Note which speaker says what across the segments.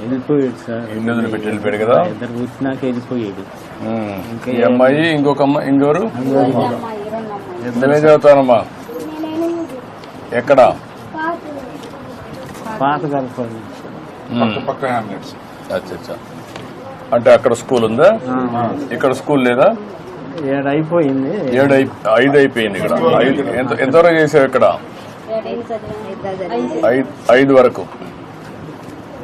Speaker 1: వెళ్ళిపోయాడు సార్.
Speaker 2: ఇల్లు వదిలిపెట్టి వెళ్ళిపోయాడు. కదా?
Speaker 1: ఇద్దరు వెళ్ళిపోయాడు
Speaker 2: ఈ అమ్మాయి ఇంకొక అమ్మాయి ఇంకెవరు? ఎంతమే చదువుతానమ్మా ఎక్కడ?
Speaker 1: పాత కలపాలి
Speaker 2: ఉమ్,
Speaker 3: పక్క హ్యామ్లెట్స్
Speaker 2: అచ్చా అచ్చా అంటే అక్కడ స్కూల్ ఉందా? ఇక్కడ స్కూల్ లేదా?
Speaker 1: ఏడు అయిపోయింది
Speaker 2: ఏడు ఐదు అయిపోయింది ఇక్కడ. ఐదు ఎంత ఎంతవరకు చేసావు ఇక్కడ? ఐదు ఐదు వరకు.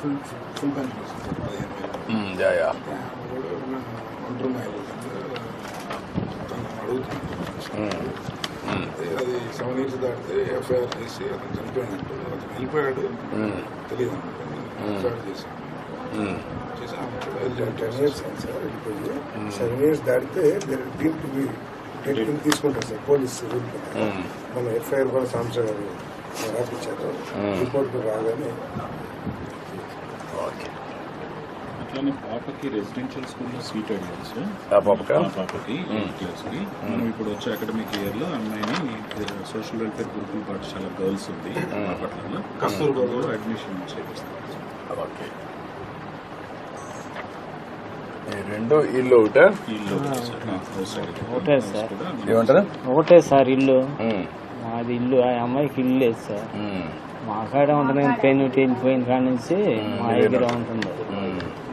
Speaker 3: ఫుల్ ఫుల్ పెన్షన్ వస్తుంది పదిహేను వేలు
Speaker 2: మ్మ్, యా యా
Speaker 3: ఒంటరి మహిళలు అడుగుతున్నాను
Speaker 2: మ్మ్. మ్మ్.
Speaker 3: అది సెవెన్ ఇయర్స్ దాటితే ఎఫ్ఐఆర్ చేసి అతను చనిపోయినట్టు అతను వెళ్ళిపోయాడు. తెలియదు ఎఫ్ఐఆర్ చేశాను
Speaker 4: సెవెన్ ఇయర్స్ దాటితే టెక్నిక్ తీసుకుంటారు సార్ పోలీస్ రూల్. మన ఎఫ్ఐఆర్ కూడా సాంసర్ గారు రాపించారు రిపోర్ట్ రాగానే
Speaker 5: అట్లానే పాపకి రెసిడెన్షియల్ స్కూల్లో సీట్ అడిగారు సార్
Speaker 2: ఆ పాపకా?
Speaker 5: ఆ ఎయిత్ మనం ఇప్పుడు వచ్చే అకాడమిక్ ఇయర్లో అమ్మాయిని సోషల్ వెల్ఫేర్ గురుకుల పాఠశాల గర్ల్స్ ఉంది బాపట్లలో కస్తూర్బాలో అడ్మిషన్ చేపిస్తాం
Speaker 2: ఓకే. ఈ రెండు ఇల్లు ఒకటే?
Speaker 5: సార్. హౌస్ సైడ్
Speaker 1: ఒకటే సార్.
Speaker 5: కూడా
Speaker 2: ఏమంటారు?
Speaker 1: ఒకటే సార్ ఇల్లు.
Speaker 2: మ్మ్.
Speaker 1: మాది ఇల్లు ఆ అమ్మాయికి ఇల్లు లేదు సార్.
Speaker 2: మ్మ్.
Speaker 1: మా కాడ ఉంటుంది పెయిన్ వెళ్ళిపోయిన కాడ నుంచి మా దగ్గర ఉంటుంది.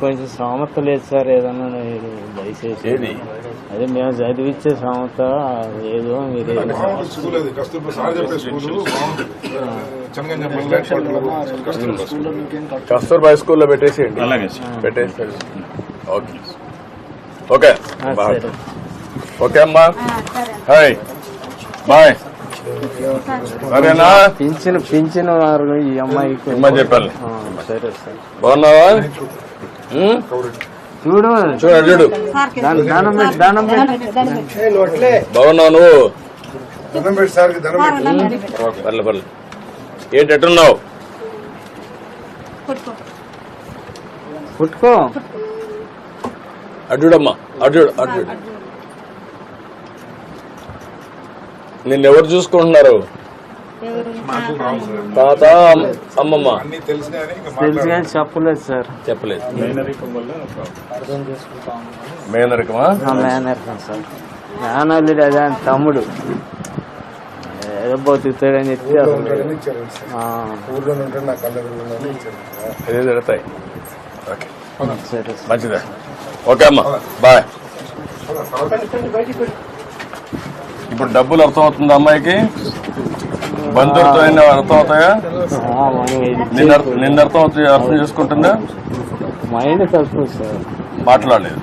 Speaker 1: కొంచెం సామర్థ్యం లేదు సార్ ఏదన్నా దయచేసి. అదే మేము చదివించే సామత ఏదో మీరు
Speaker 3: కస్తూర్బా
Speaker 2: హై స్కూల్లో పెట్టేసేయండి. పెట్టేసేయండి ఓకే. ఓకే. ఓకే అమ్మా. హాయ్. బాయ్. సరేనా?
Speaker 1: పింఛన్ పింఛన్ ఈ అమ్మాయికి.
Speaker 2: ఇమ్మని చెప్పాలి.
Speaker 1: ఆ, సరే సార్.
Speaker 2: బాగున్నావా?
Speaker 1: చూడు.
Speaker 2: చూడు చూడు. బాగున్నావు నువ్వు? పర్లే పర్లే. ఏంటి ఎట్టున్నావు?
Speaker 1: పుట్టుకో
Speaker 2: అడ్డుడమ్మా అడ్డు అడ్డు నిన్నెవరు చూసుకుంటున్నారు? తాత అమ్మ- అమ్మమ్మ
Speaker 3: అన్ని తెలిసినాయని ఇంకా
Speaker 1: తెలుసు కానీ చెప్పలేదు సార్
Speaker 2: చెప్పలేదు మేనరికమా?
Speaker 1: మేనర్కం సార్. మేనల్లుడు అదే తమ్ముడు. ఏదో బతుకుతాడని చెప్పి
Speaker 2: ఇదే జరుగుతాయి. ఓకే.
Speaker 1: సరే సార్.
Speaker 2: మంచిదే. ఓకే అమ్మా. బాయ్. ఇప్పుడు డబ్బులు అర్థమవుతుందా అమ్మాయికి? బంధువులతో అయినా అర్థం అవుతాయా నిన్న అర్థం- అవుతాయి అర్థం చేసుకుంటుందా
Speaker 1: మాట్లాడలేదు.